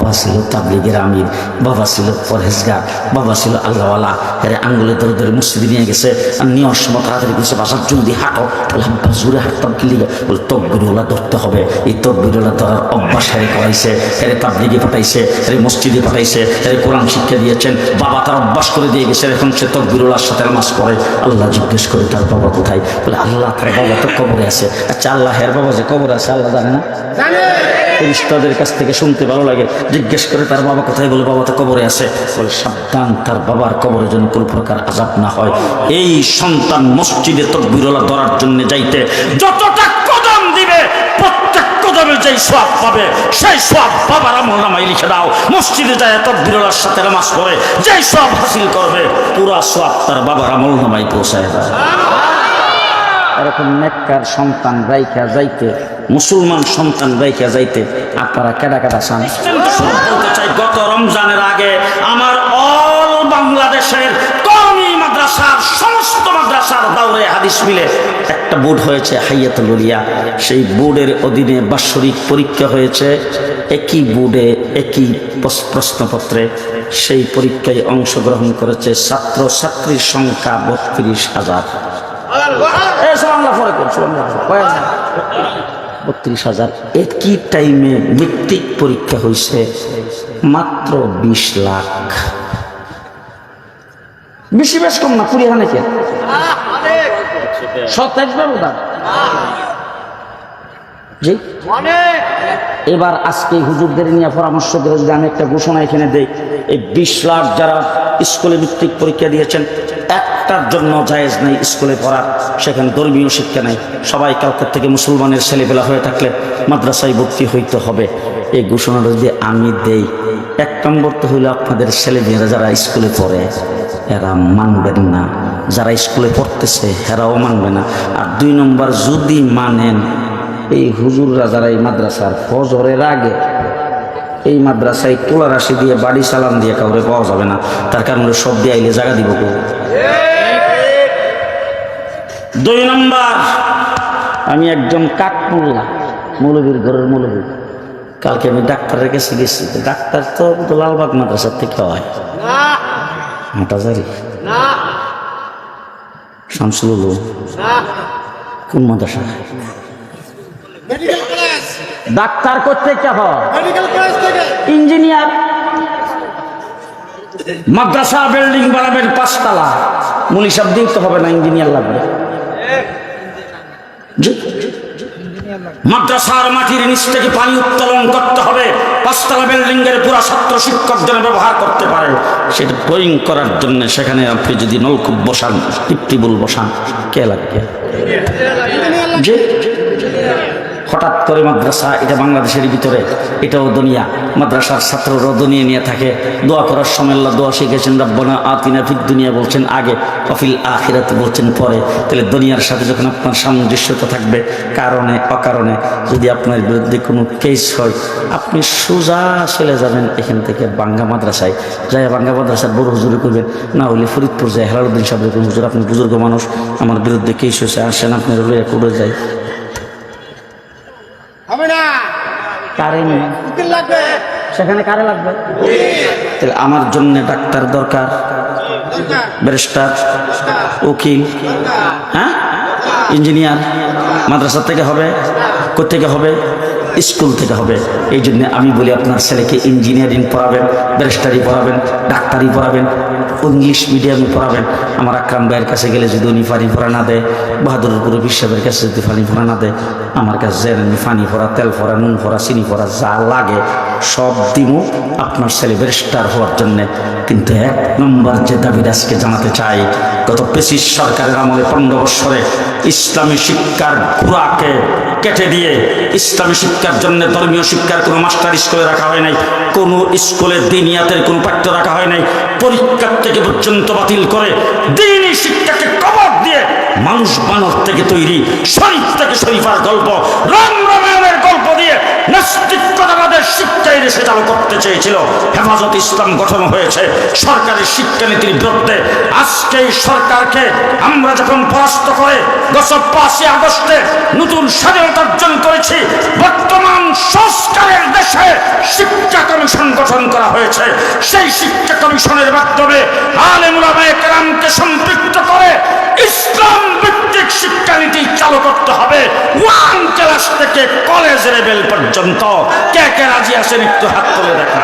বাবা ছিল তাবলিগের আমির বাবা ছিল পরহেজগার বাবা ছিল আল্লাহওয়ালা। আরে আঙ্গুলে ধরে ধরে মসজিদে নিয়ে গেছে। আর নেওয়ার সময় তাড়াতাড়ি কিছু বাসার জলদি হাঁটো। আব্বা জোরে হাঁটতাম কি লিগে? বলে তকবিরুল্লাহ ধরতে হবে। এই তকবিরুল্লাহ ধরার অভ্যাস হেরে করাইছে এরে তাবলিগে পাঠাইছে এরে মসজিদে পাঠাইছে এরে কোরআন শিক্ষা দিয়েছেন। বাবা তার অভ্যাস করে দিয়ে গেছে এখন সে তকবিরুল্লাহর সাথে নামাজ পড়ে। আল্লাহ জিজ্ঞেস করে তার বাবা কোথায়? বলে আল্লাহ তার বাবা তো কবরে আছে। আচ্ছা আল্লাহ হের বাবা যে কবরে আছে আল্লাহ জানে না? ফেরিস্তাদের কাছ থেকে শুনতে ভালো লাগে। জিজ্ঞেস করে তার বাবা কোথায় বলে, বাবা তো কবরে আছে। বলে, সাবধান, তার বাবার কবরে যেন কোনো প্রকার আজাব না হয়। এই সন্তান মসজিদে তকবিরলা ধরার জন্য যাইতে যতটা কদম দিবে, প্রত্যেক কদমে সব সেই মসজিদে সব হাসিল করবে, পুরা সব তার বাবার আমল নামাই পৌঁছায় এরকম নেককার সন্তান রাইখা যাইতে, মুসলমান সন্তান রাইখা যাইতে আপনারা কেডা কেডা চান? গত রমজানের আগে আমার অল বাংলাদেশের সমস্ত হাদিস মিলে একটা বোর্ড হয়েছে সেই বোর্ডের অধীনে বাৎসরিক পরীক্ষা হয়েছে। একই বোর্ডে, একই প্রশ্নপত্রে সেই পরীক্ষায় অংশগ্রহণ করেছে ছাত্র ছাত্রীর সংখ্যা বত্রিশ হাজার। সুবহানাল্লাহ পরে করো, সুবহানাল্লাহ পরে। কয়েক না। বত্রিশ হাজার। একই টাইমে মৃত্তিক পরীক্ষা হয়েছে মাত্র বিশ লাখ। বেশি বেশ কম না কুড়ি হানে কে সতেজ ব্যবধান জি? এবার আজকে হুজুরদের নিয়ে পরামর্শ করে যদি আমি একটা ঘোষণা এখানে দেই। এই বিশ লাখ যারা স্কুলে ভিত্তিক পরীক্ষা দিয়েছেন একটার জন্য জায়েজ নেই স্কুলে পড়া সেখানে ধর্মীয় শিক্ষা নেই। সবাই কালকের থেকে মুসলমানের ছেলেবেলা হয়ে থাকলে মাদ্রাসায় ভর্তি হইতে হবে। এই ঘোষণাটা যদি আমি দেই এক নম্বর তো হইল আপনাদের ছেলেমেয়েরা যারা স্কুলে পড়ে এরা মানবেন না। যারা স্কুলে পড়তেছে এরাও মানবে না। আর দুই নম্বর যদি মানেন এই হুজুররা যারা এই মাদ্রাসার ফজরের আগে এই মাদ্রাসায় তোলা রাশি দিয়ে বাড়ি সালাম দিয়ে কাউরে পাওয়া যাবে না, তার কারণে সব দিয়ে আইলে জায়গা দিব কেউ দুই নম্বর, আমি একজন কাঠমোল্লা মৌলবীর ঘরের মৌলবী কালকে আমি ডাক্তারের কাছে গেছি ডাক্তার তো লালবাগ মাদ্রাসার থেকে হয়। শামসুল কোন মাদ্রাসা? মেডিকেল কলেজ ডাক্তার করতে কে মেডিকেল কলেজ থেকে। ইঞ্জিনিয়ার মাদ্রাসা বিল্ডিং বানাবেন পাঁচতলা। মুলি সব দিতে হবে না ইঞ্জিনিয়ার লাগবে। মাদ্রাসার মাটির নিচ থেকে পানি উত্তোলন করতে হবে। পাঁচতলা বিল্ডিং এর পুরা ছাত্র শিক্ষক যেন ব্যবহার করতে পারে। সেটা বোয়িং করার জন্য সেখানে আপনি যদি নলকূপ বসান টিপটিবুল বসান কে লাগবে? জি। হঠাৎ করে মাদ্রাসা, এটা বাংলাদেশের ভিতরে, এটাও দুনিয়া। মাদ্রাসার ছাত্ররাও দুনিয়া নিয়ে থাকে। দোয়া করার সময় আল্লাহ দোয়া শিখেছেন রব্বনা আতিনা ফিদ দুনিয়া বলছেন আগে অফিল আখিরাত বলছেন পরে। তাহলে দুনিয়ার সাথে যখন আপনার সামঞ্জস্যতা থাকবে, কারণে, অকারণে, যদি আপনার বিরুদ্ধে কোনো কেস হয়, আপনি সোজা চলে যাবেন এখান থেকে বাঙ্গা মাদ্রাসায়। যাই বাঙ্গা মাদ্রাসার বড় হুজুরে করবেন। না হলে ফরিদপুর যায় হেলালুদ্দিন সাহেব হুজুর, আপনি বুজুর্গ মানুষ, আমার বিরুদ্ধে কেস হয়েছে, আসেন, আপনার লইয়া করে যায় হবে না। কারে লাগবে। সেখানে কারে লাগবে? তাহলে আমার জন্য ডাক্তার দরকার দরকার। ব্যারিস্টার উকিল হ্যাঁ? ইঞ্জিনিয়ার মাদ্রাসা থেকে হবে কোথেকে হবে? স্কুল থেকে হবে। এই জন্য আমি বলি, আপনার ছেলেকে ইঞ্জিনিয়ারিং পড়াবেন ব্যারিস্টারি পড়াবেন ডাক্তারি পড়াবেন ইংলিশ মিডিয়ামে পড়াবেন। আমার আকরাম ভাইয়ের কাছে গেলে যদি উনি ফানি ফোড়া না দেয়, বাহাদুরপুর বিশ্বের কাছে যদি ফানি ফোড়া না দেয়, আমার কাছে আমি ফানি ফোড়া তেল ফোড়া নুন ফোড়া চিনি ফোড়া যা লাগে, সব দিমু আপনার ছেলে ব্যারিস্টার হওয়ার জন্যে। কিন্তু এক নম্বর যে দাবি আজকে জানাতে চাই, গত পেশিস সরকারের আমলে পনেরো বৎসরে ইসলামী শিক্ষার ঘোড়াকে কেটে দিয়ে, ইসলামী শিক্ষার শিক্ষার জন্য ধর্মীয় শিক্ষার কোনো মাস্টার স্কুলে রাখা হয় নাই, কোনো স্কুলে দিনিয়াতের কোনো পাঠ্য রাখা হয় নাই, পরীক্ষার থেকে পর্যন্ত বাতিল করে দিনই শিক্ষাকে কবর দিয়ে মানুষ বানর থেকে তৈরি, শরীফ থেকে শরীফার গল্প রাম রামায়ণের গল্প দিয়ে নাস্তিকতাবাদের শিক্ষা এই দেশে চালু করতে চেয়েছিল, হেফাজত ইসলাম গঠন হয়েছে সরকারের শিক্ষানীতির বিরুদ্ধে। আজকে এই সরকারকে আমরা যখন পরাস্ত করে, গত পাঁচই আগস্টে নতুন স্বাধীনতা অর্জন করেছি দেশে শিক্ষা কমিশন গঠন করা হয়েছে। সেই শিক্ষা কমিশনের মাধ্যমে আলেমুলামায়ে সম্পৃক্ত করে ইসলাম ভিত্তিক শিক্ষানীতি চালু করতে হবে। ওয়ান ক্লাস থেকে কলেজ লেভেল পর্যন্ত। কে কে রাজি আছেন একটু হাত তুলে দেখা